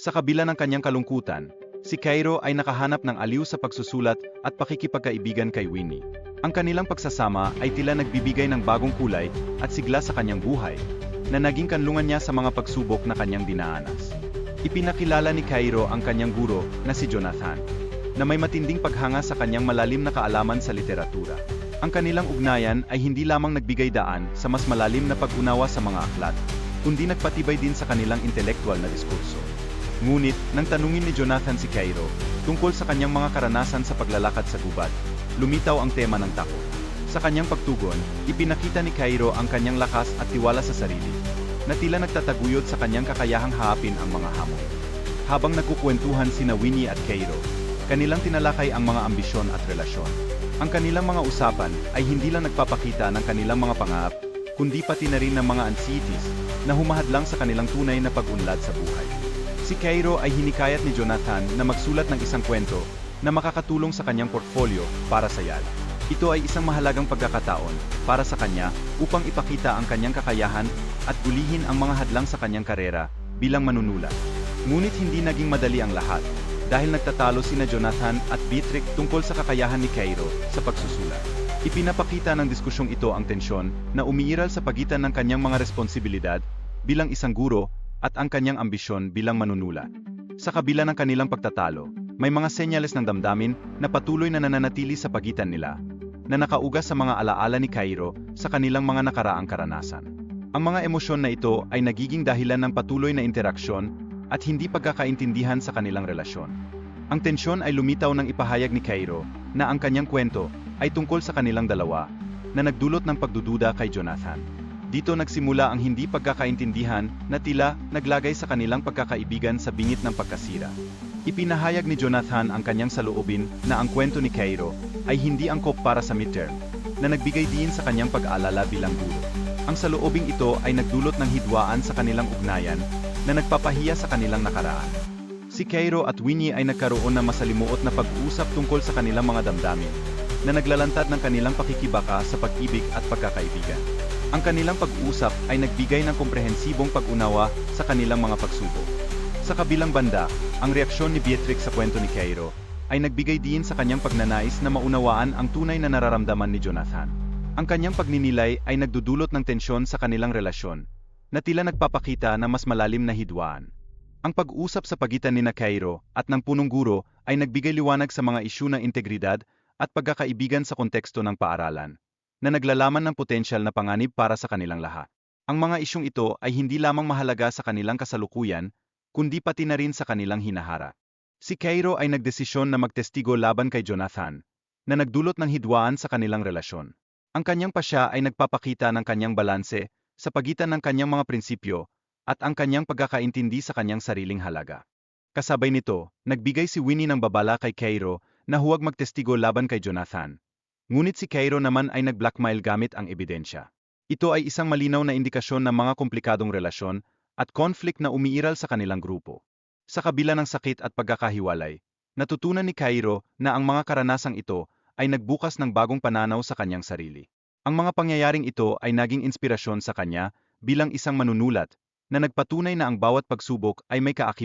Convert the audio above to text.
Sa kabila ng kanyang kalungkutan, si Cairo ay nakahanap ng aliw sa pagsusulat at pakikipagkaibigan kay Winnie. Ang kanilang pagsasama ay tila nagbibigay ng bagong kulay at sigla sa kanyang buhay, na naging kanlungan niya sa mga pagsubok na kanyang dinaanas. Ipinakilala ni Cairo ang kanyang guro na si Jonathan, na may matinding paghanga sa kanyang malalim na kaalaman sa literatura. Ang kanilang ugnayan ay hindi lamang nagbigay daan sa mas malalim na pag-unawa sa mga aklat, kundi nagpatibay din sa kanilang intelektual na diskurso. Ngunit, nang tanungin ni Jonathan si Cairo tungkol sa kanyang mga karanasan sa paglalakad sa gubat, lumitaw ang tema ng takot. Sa kanyang pagtugon, ipinakita ni Cairo ang kanyang lakas at tiwala sa sarili, na tila nagtataguyod sa kanyang kakayahang haapin ang mga hamon. Habang nagkukwentuhan sina Winnie at Cairo, kanilang tinalakay ang mga ambisyon at relasyon. Ang kanilang mga usapan ay hindi lang nagpapakita ng kanilang mga pangarap, kundi pati na rin ng mga anxieties na humahadlang sa kanilang tunay na pag-unlad sa buhay. Si Cairo ay hinikayat ni Jonathan na magsulat ng isang kwento na makakatulong sa kanyang portfolio para sa YAL. Ito ay isang mahalagang pagkakataon para sa kanya upang ipakita ang kanyang kakayahan at gulihin ang mga hadlang sa kanyang karera bilang manunulat. Ngunit hindi naging madali ang lahat dahil nagtatalo sina Jonathan at Beatrix tungkol sa kakayahan ni Cairo sa pagsusulat. Ipinapakita ng diskusyong ito ang tensyon na umiiral sa pagitan ng kanyang mga responsibilidad bilang isang guro at ang kanyang ambisyon bilang manunulat. Sa kabila ng kanilang pagtatalo, may mga senyales ng damdamin na patuloy na nananatili sa pagitan nila, na nakaugas sa mga alaala ni Cairo sa kanilang mga nakaraang karanasan. Ang mga emosyon na ito ay nagiging dahilan ng patuloy na interaksyon at hindi pagkakaintindihan sa kanilang relasyon. Ang tensyon ay lumitaw ng ipahayag ni Cairo na ang kanyang kwento ay tungkol sa kanilang dalawa na nagdulot ng pagdududa kay Jonathan. Dito nagsimula ang hindi pagkakaintindihan na tila naglagay sa kanilang pagkakaibigan sa bingit ng pagkasira. Ipinahayag ni Jonathan ang kanyang saloobin na ang kwento ni Cairo ay hindi angkop para sa midterm, na nagbigay din sa kanyang pag-aalala bilang guro. Ang saloobing ito ay nagdulot ng hidwaan sa kanilang ugnayan na nagpapahiya sa kanilang nakaraan. Si Cairo at Winnie ay nagkaroon ng masalimuot na pag-uusap tungkol sa kanilang mga damdamin, na naglalantad ng kanilang pakikibaka sa pag-ibig at pagkakaibigan. Ang kanilang pag-uusap ay nagbigay ng komprehensibong pag-unawa sa kanilang mga pagsubok. Sa kabilang banda, ang reaksyon ni Beatrix sa kwento ni Cairo ay nagbigay din sa kanyang pagnanais na maunawaan ang tunay na nararamdaman ni Jonathan. Ang kanyang pagninilay ay nagdudulot ng tensyon sa kanilang relasyon, na tila nagpapakita na mas malalim na hidwaan. Ang pag-usap sa pagitan ni na Cairo at ng punong guro ay nagbigay liwanag sa mga isyu ng integridad at pagkakaibigan sa konteksto ng paaralan na naglalaman ng potensyal na panganib para sa kanilang lahat. Ang mga isyong ito ay hindi lamang mahalaga sa kanilang kasalukuyan, kundi pati na rin sa kanilang hinahara. Si Cairo ay nagdesisyon na magtestigo laban kay Jonathan, na nagdulot ng hidwaan sa kanilang relasyon. Ang kanyang pasya ay nagpapakita ng kanyang balanse sa pagitan ng kanyang mga prinsipyo at ang kanyang pagkakaintindi sa kanyang sariling halaga. Kasabay nito, nagbigay si Winnie ng babala kay Cairo na huwag magtestigo laban kay Jonathan. Ngunit si Cairo naman ay nag-blackmail gamit ang ebidensya. Ito ay isang malinaw na indikasyon ng mga komplikadong relasyon at conflict na umiiral sa kanilang grupo. Sa kabila ng sakit at pagkakahiwalay, natutunan ni Cairo na ang mga karanasang ito ay nagbukas ng bagong pananaw sa kanyang sarili. Ang mga pangyayaring ito ay naging inspirasyon sa kanya bilang isang manunulat na nagpatunay na ang bawat pagsubok ay may kaakip